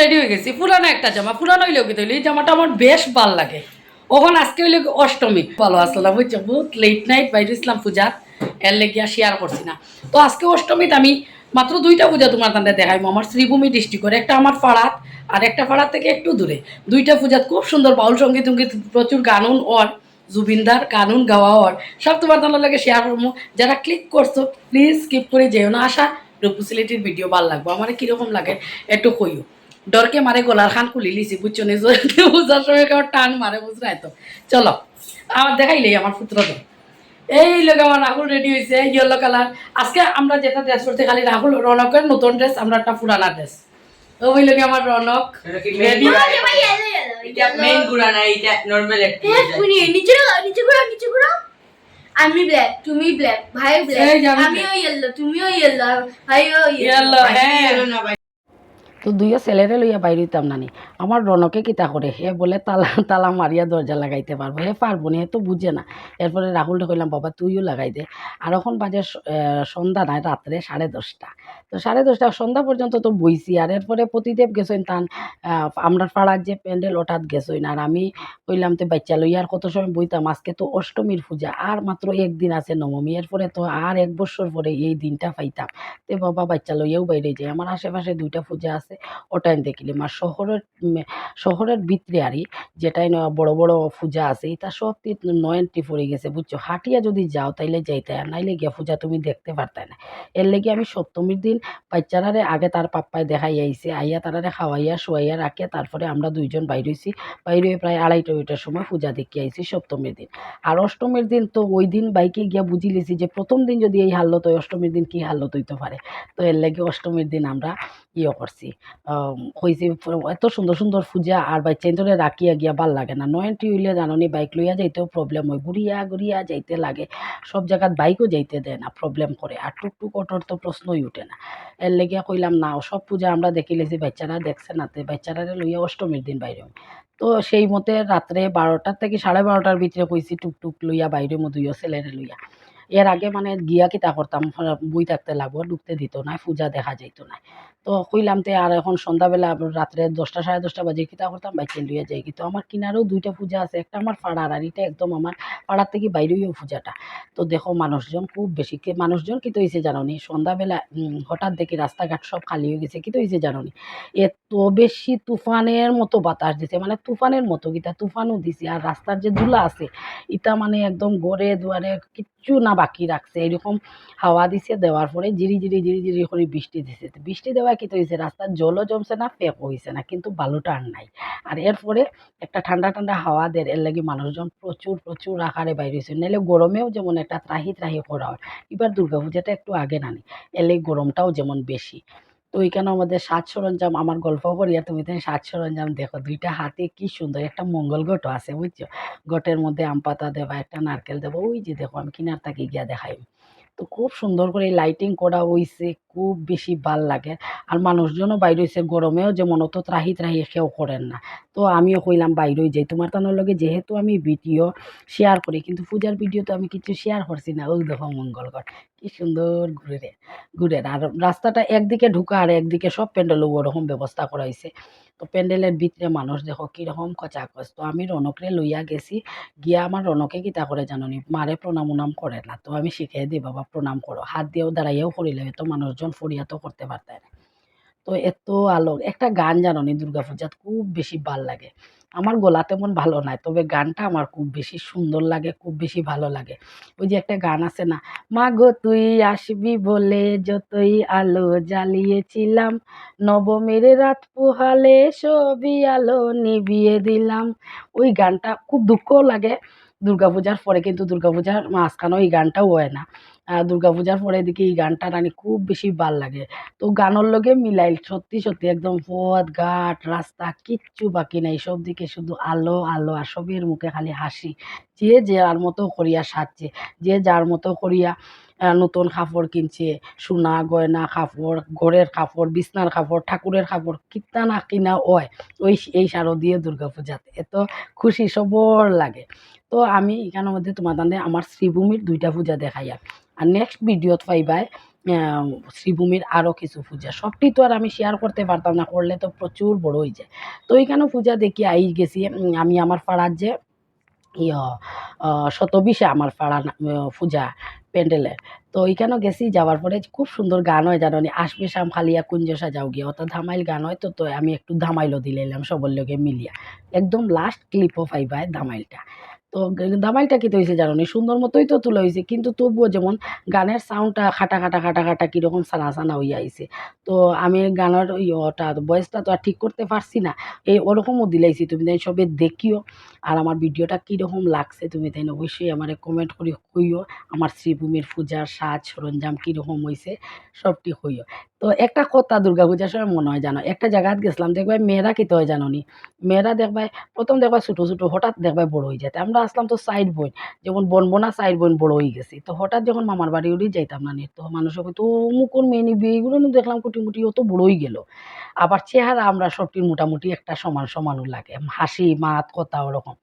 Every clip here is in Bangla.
রেডি হয়ে গেছি। পুরানো একটা জামা পুরানো হইলেও কিন্তু জামাটা আমার বেশ ভালো লাগে। ওখন আজকে হইলে অষ্টমী। ভালো আসলো বুঝছ বহুত লেট নাইট বাইরে ইসলাম পূজা এর লেগিয়া শেয়ার করছি না। তো আজকে অষ্টমীতে আমি মাত্র দুইটা পূজা তোমার তান্ডে দেখাইবো। আমার শ্রীভূমি ডিস্ট্রিক্টের একটা আমার পাড়াত আর একটা পাড়ার থেকে একটু দূরে। দুইটা পূজাত খুব সুন্দর বাউল সংগীত সংগীত, প্রচুর গানুন ওর, জুবিনদার কানুন গাওয়া ওর। সব তোমার তান্ডার লাগে শেয়ার করব। যারা ক্লিক করছ প্লিজ স্কিপ করে যেও না। আসা রূপসিলিটির ভিডিও ভালো লাগবো। আমার কীরকম লাগে, একটু কইও। ডরকে মারে গলার খান খুলি লিছি বুঝছ নি? বুঝার সময় কেউ টান মারে বুঝরাই তো। চলো আমার দেখাইলেই আমার পুত্র তো এই লোক আমার রাহুল রেডি হয়েছে ইয়েলো কালার। আজকে আমরা যেটা ড্রেস করতে খালি রাহুল রনকের নতুন ড্রেস আমরা একটা পুরানা ড্রেস ওই লোক আমার রনক গুড়া না এটা নরমাল একটা নিচে নিচে নিচে। আমি ব্ল্যাক তুমি ব্ল্যাক ভাই ব্ল্যাক আমি আমিও ইয়েলো তুমিও ইয়েলো ভাইও ইয়েলো হ্যাঁ। তো দুইও ছেলেরে লইয়া বাইরে হইতাম নানি। আমার রনকে কিতা করে হে বলে তালা তালা মারিয়া দরজা লাগাইতে পারব হে পারব না হে তো বুঝে না। এরপরে রাহুলটা কইলাম, বাবা, তুইও লাগাই দে। আর এখন বাজে সন্ধ্যা নাই রাত্রে সাড়ে দশটা। তো সাড়ে দশটা, সন্ধ্যা পর্যন্ত তো বইছি। আর এরপরে প্রতিদেব গেছেন তান আমরা পাড়ার যে প্যান্ডেল, ওটাত গেছেন। আর আমি কইলাম, তো বাচ্চা আর কত সময় বইতাম? আজকে তো অষ্টমীর পূজা। আর মাত্র একদিন আছে নবমী। এরপরে তো আর এক বছর পরে এই দিনটা পাইতাম। তে বাবা, বাচ্চা লইয়াও বাইরে যায় আমার আশেপাশে দুইটা পূজা আছে। ওটাই দেখিলাম আর শহরের শহরের ভিতরে আরই যেটাই না বড় বড় পূজা আছে, এটা সব তি- নয়নটি পড়ে গেছে, বুঝছ? হাটিয়া যদি যাও তাইলে যাইতে আর নাইলে গিয়া পূজা তুমি দেখতে পারতে না। এর লেগে আমি সপ্তমীর দিন বাচ্চারারে আগে তার পাপ্পায় দেখাই আইছে, আইয়া তারারে খাওয়াইয়া, শুয়াইয়া রাখে তারপরে আমরা দুইজন বাইরে হইছি। বাইরে হয়ে প্রায় আড়াইটা ওইটার সময় পূজা দেখে আইছি সপ্তমীর দিন। আর অষ্টমীর দিন তো ওই দিন বাইকে গিয়া বুঝি লিছি যে প্রথম দিন যদি এই হাল্লত হয়, অষ্টমীর দিন কি হাল্লত হইতে পারে? তো এর লেগে অষ্টমীর দিন আমরা ইয়ে করছি। হয়েছে এত সুন্দর সুন্দর পূজা আর বাচ্চা ধরে রাখিয়া গিয়া ভালো লাগে না। নয়নটি হইলে জাননি বাইক লইয়া যাইতেও প্রবলেম হয়। ঘুরিয়া ঘুরিয়া যাইতে লাগে। সব জায়গাত বাইকও যাইতে দেয় না প্রবলেম করে। আর টুকটুক অটোর তো প্রশ্নই উঠে না। এর লেগে কইলাম, না, সব পূজা আমরা দেখি লেছি, বাচ্চারা দেখছে না তে। বাচ্চারা লইয়া অষ্টমীর দিন বাইরে তো সেই মতে রাত্রে বারোটার থেকে সাড়ে বারোটার ভিতরে কইছি, টুকটুক লইয়া বাইরে মধুইও ছেলেরে লইয়া। এর আগে মানে গিয়া কিতা করতাম বই থাকতে লাগবো, ঢুকতে দিত না পূজা দেখা যাইতো না তো কইলাম তে আর এখন সন্ধ্যাবেলা রাত্রে দশটা, সাড়ে দশটা বাজে কিতা করতাম, বাইকে লইয়া যাই। কিন্তু আমার কিনারেও দুইটা পূজা আছে, একটা আমার পাড়ার আর এটা একদম আমার পাড়ার থেকে বাইরেও পূজাটা। তো দেখো মানুষজন খুব বেশি মানুষজন কি তো হয়েছে জানো নি সন্ধ্যাবেলা হঠাৎ দেখি রাস্তাঘাট সব খালি হয়ে গেছে, কি তো হয়েছে জানো নি এত বেশি তুফানের মতো বাতাস দিছে মানে তুফানের মতো কিতা, তুফানও দিছে। আর রাস্তার যে ধুলা আছে ইটা মানে একদম গড়ে দুয়ারে কিচ্ছু না বাকি রাখছে। এরকম হাওয়া দিছে, দেওয়ার পরে জিরি জিরি জিরি জিরি করে বৃষ্টি দিছে। বৃষ্টি দেওয়া কি তো হয়েছে রাস্তার জলও জমছে না ফেক হয়েছে না, কিন্তু বালুটা আর নাই। আর এরপরে একটা ঠান্ডা ঠান্ডা হাওয়া দেয়, এর লাগে মানুষজন প্রচুর প্রচুর আকারে বাইরে হয়েছে নাহলে গরমেও যেমন একটা ত্রাহি ত্রাহি করা হয়, এবার দুর্গাপূজাটা একটু আগে নানি এলে গরমটাও যেমন বেশি। তো ওইখানে আমাদের সাত সরঞ্জাম, আমার গল্প করি আর তুমি তাই সাত সরঞ্জাম দেখো, দুইটা হাতে কি সুন্দর একটা মঙ্গল ঘটও আছে বুঝছ? গোটের মধ্যে আম পাতা দেবা, একটা নারকেল দেবো, ওই যে দেখো আমি কিনার তাকে গিয়া দেখাই। তো খুব সুন্দর করে লাইটিং করা হইছে, খুব বেশি ভালো লাগে। আর মানুষজনও বাইরে হয়েছে গরমেও যেমন অত ত্রাহি ত্রাহি কেউ করেন না। তো আমিও কইলাম, বাইরে যাই। তোমার তানোর লগে যেহেতু আমি ভিডিও শেয়ার করি, কিন্তু পূজার ভিডিও তো আমি কিছু শেয়ার করছি না। ওই দেখো মঙ্গলগড়, কি সুন্দর ঘুরে ঘুরে আর রাস্তাটা একদিকে ঢুকা আর একদিকে সব প্যান্ডেল ওরকম ব্যবস্থা করা হয়েছে তো প্যান্ডেলের ভিতরে মানুষ দেখো কীরকম কচাকচ তো আমি রনকরে লইয়া গেছি, গিয়া আমার রনকে কিতা করে জাননি, মারে প্রণাম উনাম করে না, তো আমি শিখিয়ে দিই বাবা প্রণাম করো। হাত দিয়েও দাঁড়াইয়াও করিলে তো মানুষজন ফরিয়া তো করতে পারতায় না। তো এত আলো একটা গান জাননি দুর্গা পূজাত খুব বেশি ভালো লাগে। আমার গলা তেমন ভালো নাই, তবে গানটা আমার খুব বেশি সুন্দর লাগে, খুব বেশি ভালো লাগে। ওই যে একটা গান আছে না মা গো তুই আসবি বলে যতই আলো জ্বালিয়েছিলাম, নবমীর রাত পোহালে সবই আলো নিভিয়ে দিলাম। ওই গানটা খুব দুঃখও লাগে দুর্গাপূজার পরে কিন্তু দুর্গাপূজার মাঝখানেও এই গানটাও হয় না। দুর্গাপূজার পরে এদিকে এই গানটা রানি খুব বেশি ভালো লাগে। তো গানের লগে মিলাই সত্যি সত্যি একদম পথ ঘাট, রাস্তা কিচ্ছু বাকি নাই, সব দিকে শুধু আলো আলো আর সবের মুখে খালি হাসি। যে যার মতো করিয়া সাজছে, যে যার মতো করিয়া নতুন কাপড় কিনছে, সোনা, গয়না কাপড়, ঘরের কাপড়, বিছনার কাপড়, ঠাকুরের কাপড়, কিতা না কিনা হয়, ওই এই শারদীয় দুর্গা পূজাতে এত খুশি সবর লাগে। তো আমি এখানের মধ্যে তোমাদের আমার শ্রীভূমির দুইটা পূজা দেখাইয়া, আর নেক্সট ভিডিওত পাইবাই শ্রীভূমির আরও কিছু পূজা। সবটি তো আর আমি শেয়ার করতে পারতাম না, করলে তো প্রচুর বড় হয়ে যায়। তো এইখানেও পূজা দেখি, আই গেছি আমি আমার পাড়ার যে, ইয় শতবিশে আমার পাড়া পূজা। প্যান্ডেলে। তো ওইখানেও গেছি, যাওয়ার পরে খুব সুন্দর গান হয়, জানো আসবে শাম খালিয়া কুঞ্জ সাজাও গিয়ে। অর্থাৎ ধামাইল গান হয় তো তো আমি একটু ধামাইলও দিলে এলাম সবর লোকে মিলিয়া। একদম লাস্ট ক্লিপও পাইবায় ধামাইলটা। তো ধামাইলটা কী হয়েছে জানো নি? সুন্দর মতোই তো তোলা হয়েছে কিন্তু তবুও যেমন গানের সাউন্ডটা খাটা খাটা খাটা খাটা কীরকম সানা সানা হইয়া আইছে। তো আমি গানের ইয়েটা ভয়েসটা তো আর ঠিক করতে পারছি না। এই ওরকমও দিলাইছি, তুমি তাই সবে দেখিও। আর আমার ভিডিওটা কীরকম লাগছে তুমি তাই অবশ্যই আমার কমেন্ট করে কইও। আমার শ্রীভূমির পূজার সাজ, সরঞ্জাম কীরকম হয়েছে সবটি হইও তো একটা কথা দুর্গা পূজার সময় মনে হয় জানো, একটা জায়গাত গেছিলাম, দেখবাই মেয়েরা কী হয় জানো নি? মেয়েরা দেখবাই, প্রথম দেখবাই ছোটো ছোটো, হঠাৎ দেখবাই বড় হয়ে যেতে আমরা আসলাম তো সাইড বোন। যেমন বনবনা সাইড বোন বড় হয়ে গেছি। তো হঠাৎ যখন মামার বাড়ি উড়ি যাইতাম না নি তো মানুষের তো মুকুর মেয়ে নিবি? এগুলো দেখলাম কুটিমুটি ও তো বড়ই গেল। আবার চেহারা আমরা সবটির মোটামুটি একটা সমান সমানও লাগে। হাসি, মাত, কথা ওরকম।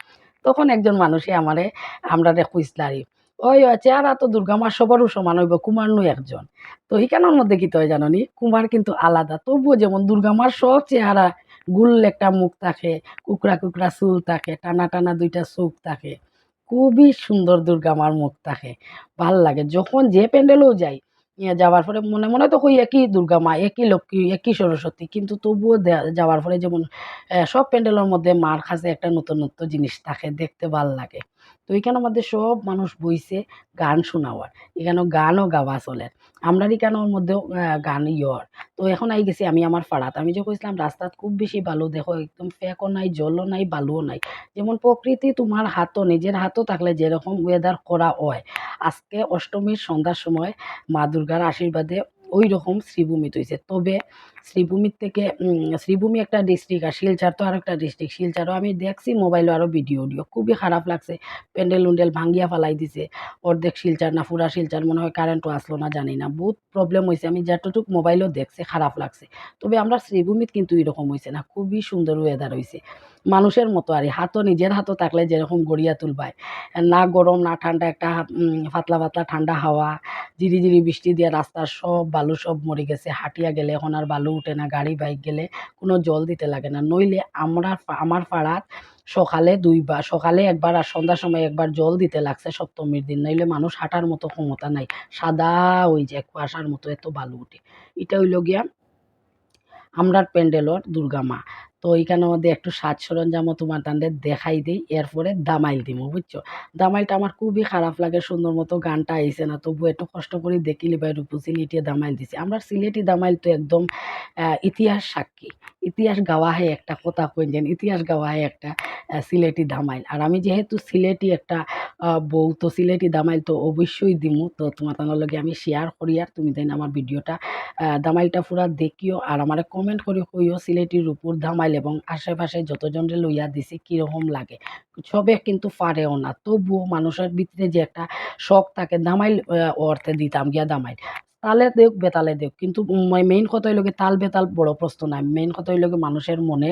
তখন একজন মানুষে আমারে, আমরা খুঁজলারি। ওই চেহারা তো দুর্গা মার সবারও সমান হইব, কুমার নু একজন। তো এইখানের মধ্যে কি হয় জানো নি কুমার কিন্তু আলাদা। তবুও যেমন দুর্গা মার সব চেহারা গুল একটা মুখ থাকে, কুকড়া কুকড়া চুল থাকে, টানা টানা দুইটা চোখ থাকে। খুবই সুন্দর দুর্গা মার মুখ থাকে, ভালো লাগে। যখন যে প্যান্ডেলেও যাই যাওয়ার পরে মনে মনে তো হই একই দুর্গা মা, একই লক্ষ্মী, একই সরস্বতী, কিন্তু তবুও যাওয়ার পরে যেমন সব প্যান্ডেলের মধ্যে মার কাছে একটা নতুনত্ব নতুন জিনিস থাকে, দেখতে ভালো লাগে। তো এখানের আমাদের সব মানুষ বইছে গান শোনাওয়ার এখানে গানও গাওয়া চলে। আমরা এখানের মধ্যেও গান ইয়র? তো এখন আই গেছি আমি আমার পাড়াত। আমি যে কইছিলাম, রাস্তাত খুব বেশি বালু দেখো, একদম ফেকও নাই, জলও নাই, বালুও নাই। যেমন প্রকৃতি তোমার হাতও, নিজের হাতও থাকলে যেরকম ওয়েদার করা হয়। আজকে অষ্টমীর সন্ধ্যার সময় মা দুর্গার আশীর্বাদে ওই রকম শ্রীভূমি তৈছে। তবে শ্রীভূমির থেকে শ্রীভূমি একটা ডিস্ট্রিক্ট আর শিলচর তো আর একটা ডিস্ট্রিক্ট শিলচরও আমি দেখছি মোবাইলে আরও ভিডিও উডিও খুবই খারাপ লাগছে। প্যান্ডেল উন্ডেল ভাঙ্গিয়া ফালাই দিছে। অর্ধেক শিলচর না, পুরা শিলচর মনে হয় কারেন্টও আসলো না, জানি না। বহুত প্রবলেম হয়েছে আমি যতটুকু মোবাইলও দেখছে, খারাপ লাগছে। তবে আমরা শ্রীভূমিত কিন্তু এরকম হয়েছে না। খুবই সুন্দর ওয়েদার হয়েছে মানুষের মতো আর হাতও নিজের হাতও থাকলে যেরকম গড়িয়া তুলবায়। না গরম, না ঠান্ডা, একটা পাতলা পাতলা ঠান্ডা হাওয়া জিরি জিরি বৃষ্টি দিয়ে রাস্তার সব বালু সব মরে গেছে। হাঁটিয়া গেলে এখন আর বালু উঠে না, গাড়ি বাইক গেলে কোনো জল দিতে লাগে না। নইলে আমরা আমার পাড়ার সকালে দুইবার সকালে একবার আর সন্ধ্যার সময় একবার জল দিতে লাগছে সপ্তমীর দিন। নইলে মানুষ হাঁটার মতো ক্ষমতা নাই। সাদা ওই যে কুয়াশার মতো এত বালু উঠে এটা হইল গিয়া আমরার প্যান্ডেলর দুর্গা মা। তো এইখানের মধ্যে একটু সাজ সরঞ্জামও তোমার তাদের দেখাই দিই। এরপরে দামাইল দিব বুঝছ? দামাইলটা আমার খুবই খারাপ লাগে, সুন্দর মতো গানটা আইসে না তবু একটু কষ্ট করে দেখিলি ভাই রূপু সিলেটিয়ে দামাইল দিছি। আমরা সিলেটি দামাইল তো একদম ইতিহাস সাক্ষী। ইতিহাস গাওয়া হয় একটা কথা কই যেন, ইতিহাস গাওয়া হয় একটা সিলেটি দামাইল আর আমি যেহেতু সিলেটি একটা বউ, তো সিলেটি দামাইল তো অবশ্যই দিমু। তো তোমার তানোর লগে আমি শেয়ার করি আর তুমি দেন আমার ভিডিওটা দামাইলটা পুরা দেখিও আর আমার কমেন্ট করে কইও সিলেটির উপর দামাইল এবং আশেপাশে যতজনরে লইয়া দিছি কীরকম লাগে। সবে কিন্তু পারেও না। তবুও মানুষের ভিতরে যে একটা শখ থাকে দামাইল অর্থে দিতাম গিয়া দামাইল তালে দেখ বেতালে দেখ কিন্তু মেইন কথা হইল তাল বেতাল বড় প্রশ্ন নাই। মেইন কথা হইল মানুষের মনে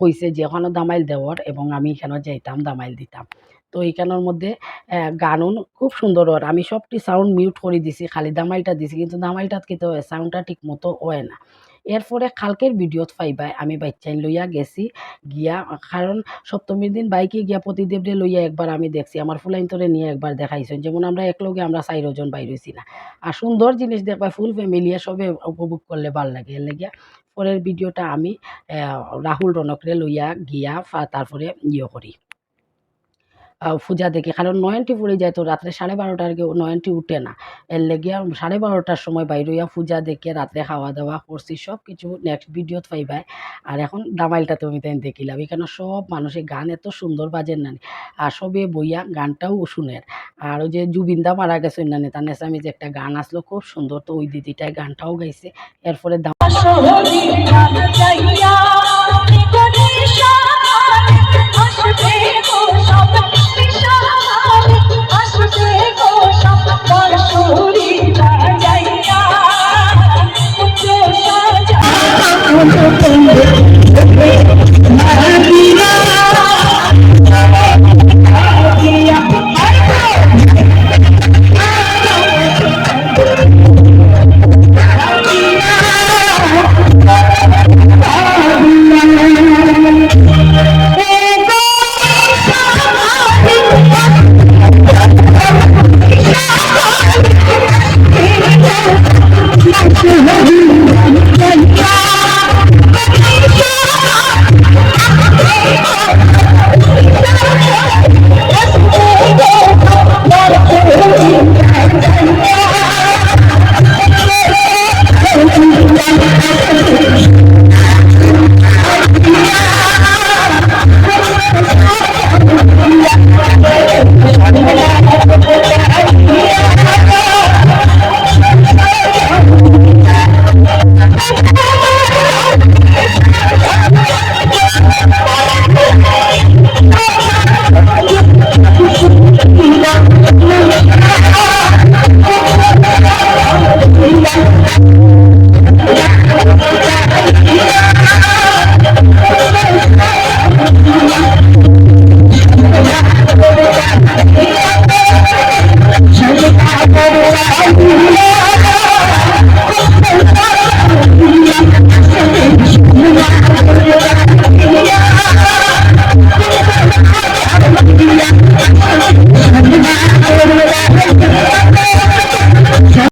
কইছে যে ওখানে দামাইল দেওয়ার এবং আমি এখানে যাইতাম, দামাইল দিতাম। তো এইখানের মধ্যে গানুন খুব সুন্দর ওর। আমি সবটি সাউন্ড মিউট করে দিছি, খালি দামাইলটা দিছি, কিন্তু দামাইলটা কিন্তু সাউন্ডটা ঠিক মতো হয় না। এরপরে কালকের ভিডিওত পাইবাই, আমি বাচ্চাইন লইয়া গেছি, গিয়া, কারণ সপ্তমীর দিন বাইকে গিয়া প্রতিদেবরে লইয়া একবার আমি দেখছি, আমার ফুলাইন্তরে নিয়ে একবার দেখাইছেন, যেমন আমরা একলগে আমরা চাইরজন বাইরেছি না। আর সুন্দর জিনিস দেখবা ফুল ফ্যামিলিয়া সবে উপভোগ করলে ভালো লাগে, এর লাগিয়া পরের ভিডিওটা আমি রাহুল রনকরে লইয়া গিয়া তারপরে ইয়ে করি। পূজা দেখি। কারণ নয়নটি পড়ে যায় তো রাত্রে সাড়ে বারোটার কেউ নয়নটি উঠে না। এর লেগিয়া সাড়ে বারোটার সময় বাইরে হইয়া পূজা দেখে রাত্রে খাওয়া দাওয়া করছি সব কিছু নেক্সট ভিডিওত পাইবাই আর এখন দামাইলটা তুমি তাই দেখিলাম এখানে সব মানুষে গান এত সুন্দর বাজেন নানি আর সবে বইয়া গানটাও শুনের আর ওই যে জুবিন্দা মারা গেছে নানি তার নেশামি যে একটা গান আসলো, খুব সুন্দর তো ওই দিদিটাই গানটাও গাইছে। এরপরে দাম अश्व से